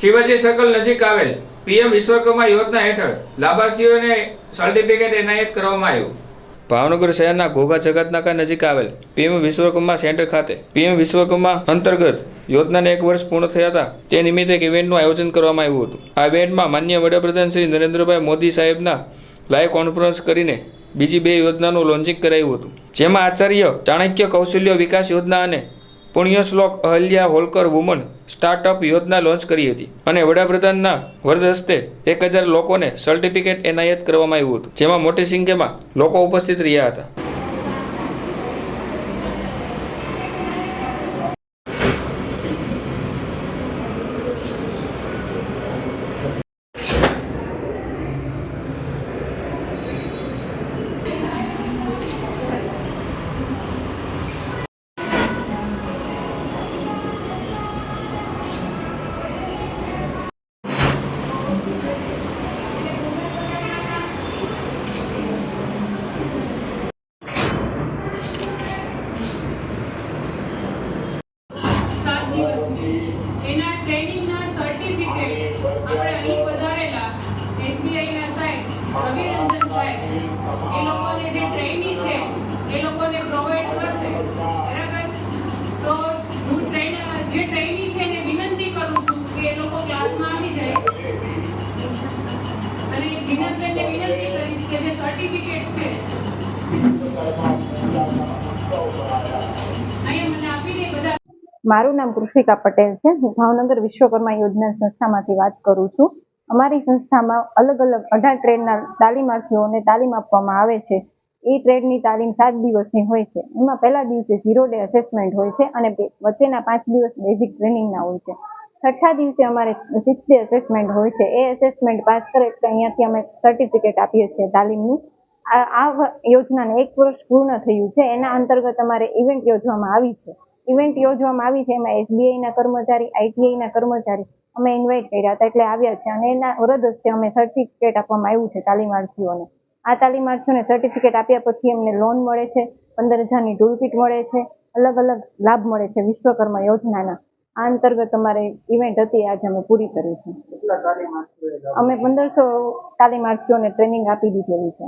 Shivaji circle નજીક આવેલ. PM Vishwakarma યોજના હેઠળ લાભાર્થીઓને સર્ટિફિકેટ એનાયત કરવામાં આવ્યું. ભાવનગર શહેરના ઘોઘા જગતનાકા નજીક આવેલ પીએમ વિશ્વકર્મા સેન્ટર ખાતે પીએમ વિશ્વકર્મા અંતર્ગત યોજનાને એક વર્ષ પૂર્ણ થયા હતા. તે નિમિત્તે એક ઇવેન્ટનું આયોજન કરવામાં આવ્યું હતું. આ ઇવેન્ટમાં માન્ય વડાપ્રધાન શ્રી નરેન્દ્રભાઈ મોદી સાહેબના લાઈવ કોન્ફરન્સ કરીને બીજી બે યોજનાનું લોન્ચિંગ કરાયું હતું. જેમાં આચાર્ય ચાણક્ય કૌશલ્ય વિકાસ યોજના અને પુણ્યશ્લોક અહલ્યા હોલકર વુમન સ્ટાર્ટઅપ યોજના લોન્ચ કરી હતી અને વડાપ્રધાનના વરદ હસ્તે એક હજાર લોકોને સર્ટિફિકેટ એનાયત કરવામાં આવ્યું હતું, જેમાં મોટી સંખ્યામાં લોકો ઉપસ્થિત રહ્યા હતા સાત દિવસની એના ટ્રેનિંગના સર્ટિફિકેટ આપણે અહીં પધારેલા એસબીઆઈના સાહેબ રવિરંજન સાહેબ, એ લોકોને જે ટ્રેનિંગ છે, એ લોકોને પ્રોવાઈડ કરશે. બરાબર? તો હું ટ્રેન જે ટ્રેનિંગ છે એને વિનંતી કરું છું કે એ લોકો ક્લાસમાં આવી જાય. અને જીનલબેનને વિનંતી કરીશ કે જે સર્ટિફિકેટ છે મારું નામ કૃષિકા પટેલ છે. હું ભાવનગર વિશ્વકર્મા યોજના સંસ્થામાંથી વાત કરું છું. અમારી સંસ્થામાં અલગ અલગ અઢાર ટ્રેડના તાલીમાર્થીઓને તાલીમ આપવામાં આવે છે. એ ટ્રેડની તાલીમ સાત દિવસની હોય છે. એમાં પહેલા દિવસે ઝીરો ડે અસેસમેન્ટ હોય છે અને વચ્ચેના પાંચ દિવસ બેઝિક ટ્રેનિંગના હોય છે. છઠ્ઠા દિવસે અમારે સિક્સ ડે અસેસમેન્ટ હોય છે. એ અસેસમેન્ટ પાસ કરે એટલે અહીંયાથી અમે સર્ટિફિકેટ આપીએ છીએ તાલીમનું. આ આ યોજનાને એક વર્ષ પૂર્ણ થયું છે. એના અંતર્ગત અમારે ઇવેન્ટ યોજવામાં આવી છે. ઇવેન્ટ યોજવામાં આવી છે. એમાં એસબીઆઈના કર્મચારી આઈટીઆઈના કર્મચારી અમે ઇન્વાઇટ કર્યા હતા એટલે આવ્યા છે અને એના વરદ હસ્તે અમે સર્ટિફિકેટ આપવામાં આવ્યું છે તાલીમાર્થીઓને આ તાલીમાર્થીઓને સર્ટિફિકેટ આપ્યા પછી એમને લોન મળે છે પંદર હજારની ટૂલકીટ મળે છે અલગ અલગ લાભ મળે છે વિશ્વકર્મા યોજનાના. આ અંતર્ગત અમારે ઇવેન્ટ હતી આજે અમે પૂરી કરી છે. અમે પંદરસો તાલીમાર્થીઓને ટ્રેનિંગ આપી દીધેલી છે.